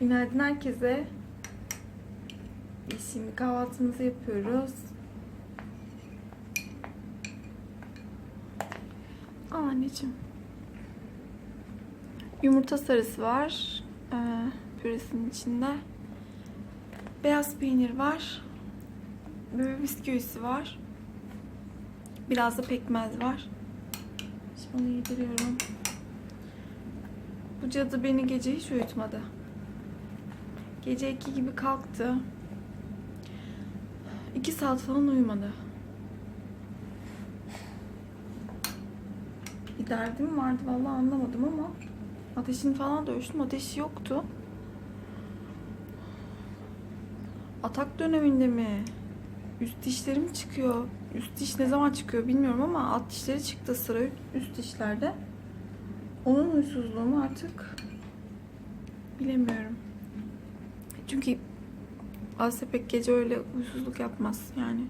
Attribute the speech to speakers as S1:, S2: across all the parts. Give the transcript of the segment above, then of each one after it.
S1: Günaydın herkese. Şimdi kahvaltımızı yapıyoruz. Aa, anneciğim. Yumurta sarısı var. Ee, püresinin içinde. Beyaz peynir var. Böyle bisküvisi var. Biraz da pekmez var. Şimdi onu yediriyorum. Bu cadı beni gece hiç uyutmadı. Gece iki gibi kalktı. İki saat falan uyumadı. Bir derdim vardı vallahi anlamadım ama ateşini falan da ölçtüm. Ateşi yoktu. Atak döneminde mi? Üst dişlerim çıkıyor. Üst diş ne zaman çıkıyor bilmiyorum ama alt dişleri çıktı sıra üst dişlerde. Onun huysuzluğumu artık bilemiyorum. Çünkü Asya pek gece öyle huysuzluk yapmaz yani.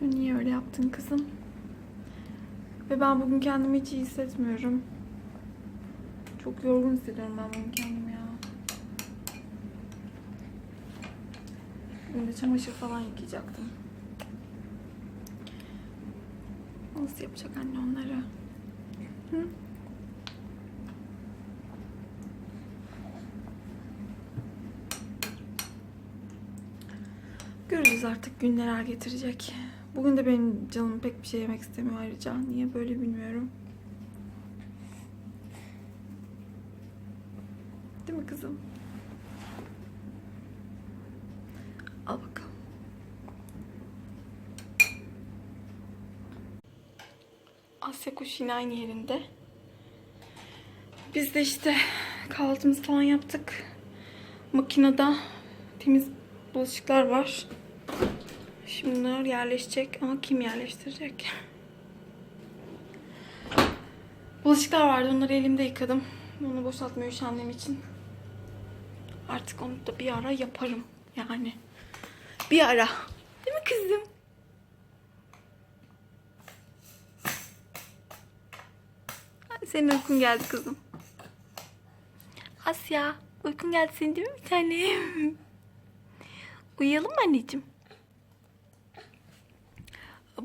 S1: Dün niye öyle yaptın kızım? Ve ben bugün kendimi hiç iyi hissetmiyorum. Çok yorgun hissediyorum ben bugün kendimi ya. Bugün de çamaşır falan yıkayacaktım. Nasıl yapacak anne onları? Hı? Göreceğiz artık gün neler getirecek. Bugün de benim canım pek bir şey yemek istemiyor ayrıca. Niye böyle bilmiyorum. Değil mi kızım? Al bakalım. Asya kuş yine aynı yerinde. Biz de işte kahvaltımızı falan yaptık. Makinede temiz bulaşıklar var. Şimdi bunlar yerleşecek ama kim yerleştirecek? Bulaşıklar vardı onları elimde yıkadım. Onu boşaltmaya üşendiğim için. Artık onu da bir ara yaparım yani. Bir ara. Değil mi kızım? Senin uykun geldi kızım. Asya, uykun geldi senin değil mi bir tanem? Uyuyalım mı anneciğim?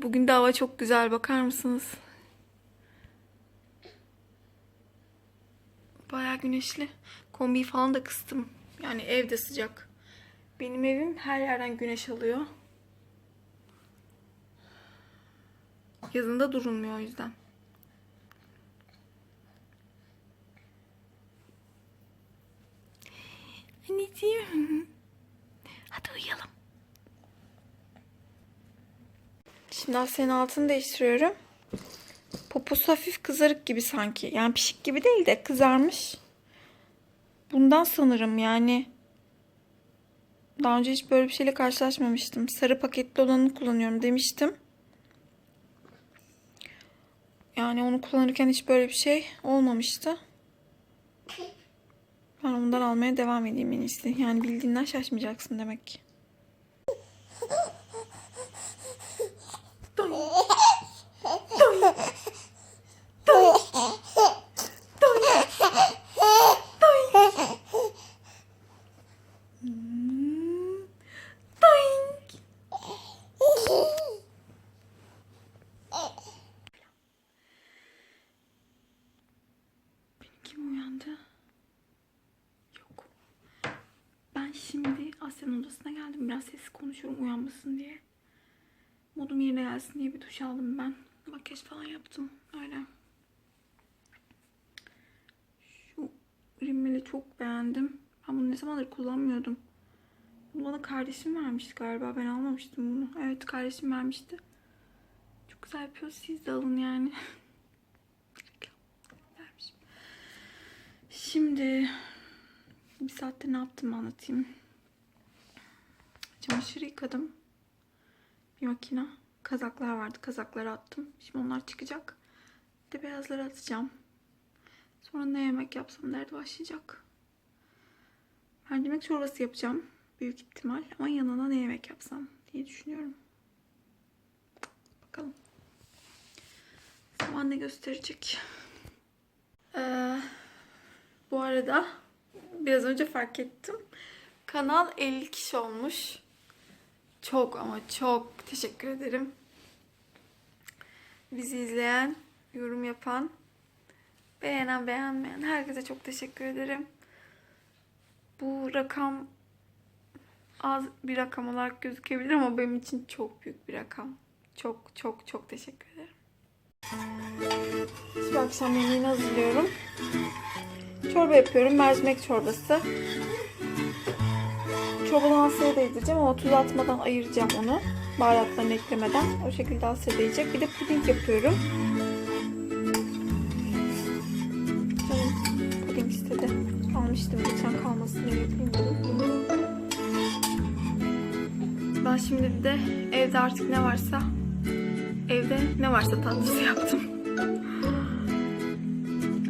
S1: Bugün de hava çok güzel bakar mısınız? Bayağı güneşli. Kombiyi falan da kıstım. Yani evde sıcak. Benim evim her yerden güneş alıyor. Yazında durulmuyor o yüzden. Anneciğim. Hadi uyuyalım. Şimdi Asya'nın altını değiştiriyorum. Poposu hafif kızarık gibi sanki. Yani pişik gibi değil de kızarmış. Bundan sanırım yani. Daha önce hiç böyle bir şeyle karşılaşmamıştım. Sarı paketli olanı kullanıyorum demiştim. Yani onu kullanırken hiç böyle bir şey olmamıştı. Ben ondan almaya devam edeyim en iyisi. Yani bildiğinden şaşmayacaksın demek ki. Konuşuyorum uyanmasın diye. Modum yerine gelsin diye bir duş aldım ben. Makyaj falan yaptım. Öyle. Şu rimmeli çok beğendim. Ben bunu ne zamandır kullanmıyordum. Bunu bana kardeşim vermişti galiba. Ben almamıştım bunu. Evet kardeşim vermişti. Çok güzel yapıyor. Siz de alın yani. Şimdi bir saatte ne yaptım anlatayım. Çamaşır yıkadım. Bir makine. Kazaklar vardı. Kazakları attım. Şimdi onlar çıkacak. Bir de beyazları atacağım. Sonra ne yemek yapsam nerede başlayacak? Mercimek çorbası yapacağım. Büyük ihtimal. Ama yanına ne yemek yapsam diye düşünüyorum. Bakalım. Zaman ne gösterecek? Ee, arada biraz önce fark ettim. Kanal 50 kişi olmuş. Çok ama çok teşekkür ederim. Bizi izleyen, yorum yapan, beğenen beğenmeyen herkese çok teşekkür ederim. Bu rakam az bir rakam olarak gözükebilir ama benim için çok büyük bir rakam. Çok çok çok teşekkür ederim. Şimdi akşam yemeğini hazırlıyorum. Çorba yapıyorum. Mercimek çorbası. Çorbadan Asya'ya değdireceğim ama tuz atmadan ayıracağım onu. Baharatlarını eklemeden. O şekilde Asya'ya değecek. Bir de puding yapıyorum. Canım puding istedi. Almıştım geçen kalmasın diye yapayım. Ben şimdi de evde artık ne varsa evde ne varsa tatlısı yaptım.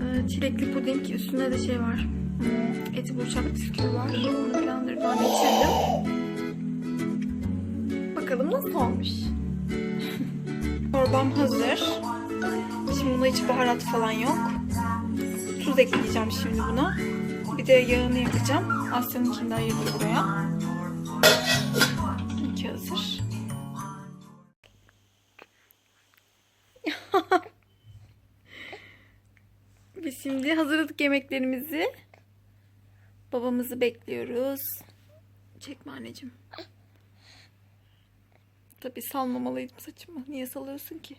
S1: Ee, Çilekli puding üstünde de şey var. Eti burçak bisküvi var. Onu blenderdan geçirdim. Bakalım nasıl olmuş. Çorbam hazır. Şimdi bunda hiç baharat falan yok. Tuz ekleyeceğim şimdi buna. Bir de yağını yakacağım. Asya'nınkini de ayırdım buraya. İki hazır. Biz şimdi hazırladık yemeklerimizi. Babamızı bekliyoruz. Çekme anneciğim. Tabii salmamalıydım saçımı. Niye salıyorsun ki?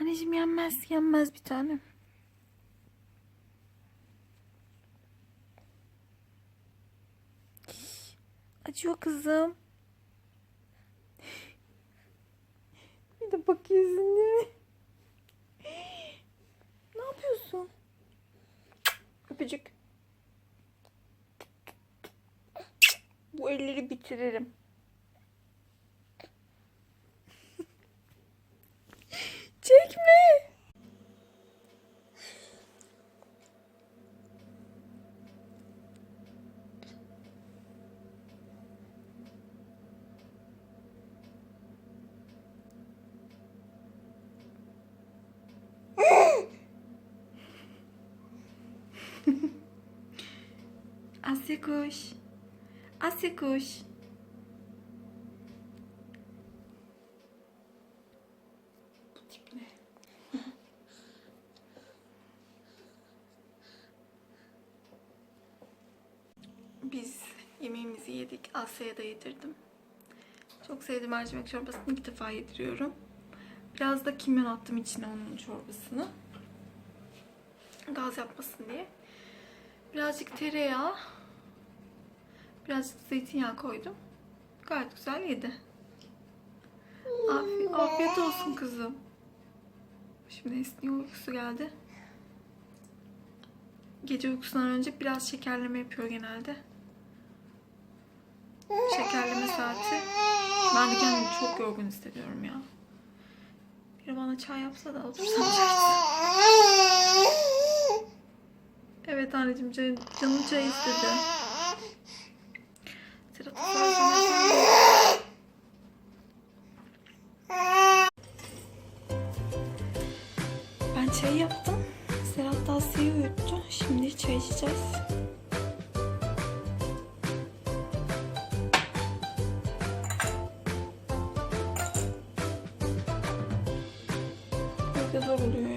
S1: Anneciğim yenmez, yenmez bir tane. Acıyor kızım. Bir de bakıyorsun değil mi? Ne yapıyorsun? Öpücük. Bu elleri bitiririm. Çekme. Asya kuş. Asya ne? Biz yemeğimizi yedik. Asya'ya da yedirdim. Çok sevdiğim mercimek çorbasını ilk defa yediriyorum. Biraz da kimyon attım içine onun çorbasını. Gaz yapmasın diye. Birazcık tereyağı, birazcık zeytinyağı koydum. Gayet güzel yedi. Afiyet, afiyet olsun kızım. Şimdi Esni'ye uykusu geldi. Gece uykusundan önce biraz şekerleme yapıyor genelde. Şekerleme saati. Ben de kendimi çok yorgun hissediyorum ya. Biri bana çay yapsa da otursam çay. Evet anneciğim can, canım çay istedi. Serhat Ben çay yaptım. Serhat da Asya'yı uyuttu. Şimdi çay içeceğiz. Zor oluyor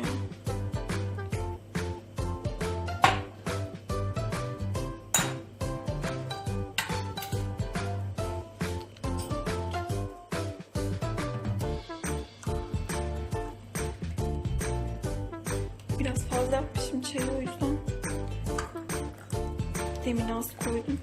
S1: Biraz fazla yapmışım çayı o yüzden. Demin az koydum.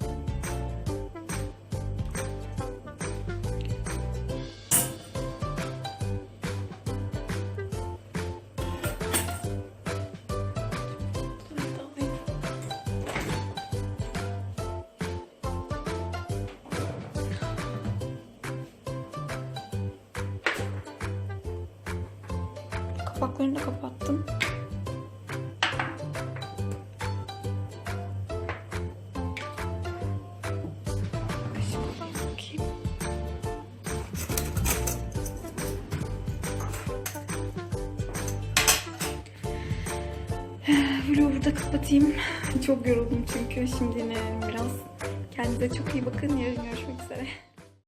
S1: Kapaklarını da kapattım. Vlogu burada kapatayım. Çok yoruldum çünkü. Şimdi dinlenelim biraz. Kendinize çok iyi bakın. Yarın görüşmek üzere.